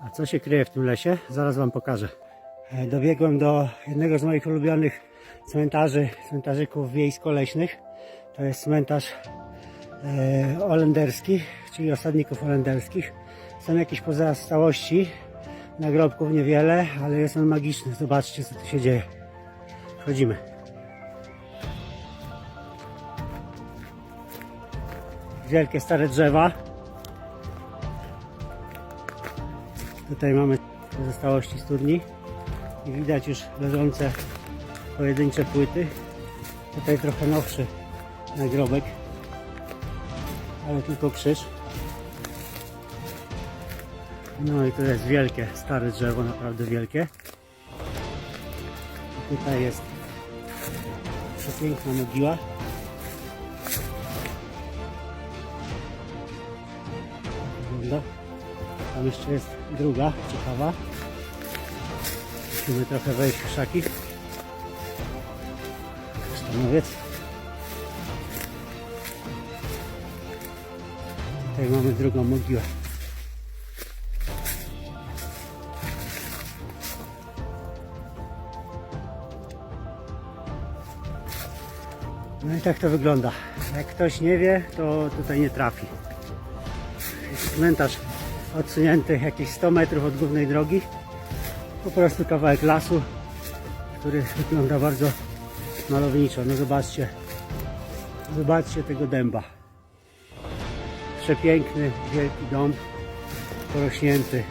A co się kryje w tym lesie? Zaraz Wam pokażę. E, Dobiegłem do jednego z moich ulubionych cmentarzy, cmentarzyków wiejsko-leśnych. To jest cmentarz e, holenderski, czyli osadników holenderskich. Są jakieś pozostałości, nagrobków niewiele, ale jest on magiczny. Zobaczcie, co tu się dzieje. Wchodzimy. Wielkie stare drzewa. Tutaj mamy pozostałości studni i widać już leżące pojedyncze płyty. Tutaj trochę nowszy nagrobek, ale tylko krzyż. No i to jest wielkie, stare drzewo, naprawdę wielkie. I tutaj jest przepiękna mogiła. Wygląda. Tam jeszcze jest druga, ciekawa. Musimy trochę wejść w szaki. Kasztanowiec. Tutaj mamy drugą mogiłę. No i tak to wygląda. Jak ktoś nie wie, to tutaj nie trafi. Jest cmentarz odsunięty jakieś 100 metrów od głównej drogi. Po prostu kawałek lasu, który wygląda bardzo malowniczo. No zobaczcie, zobaczcie tego dęba. Przepiękny, wielki dom, porośnięty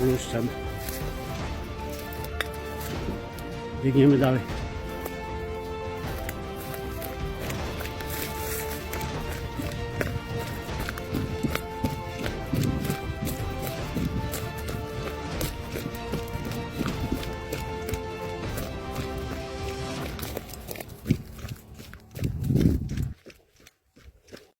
bluszczem. Biegniemy dalej.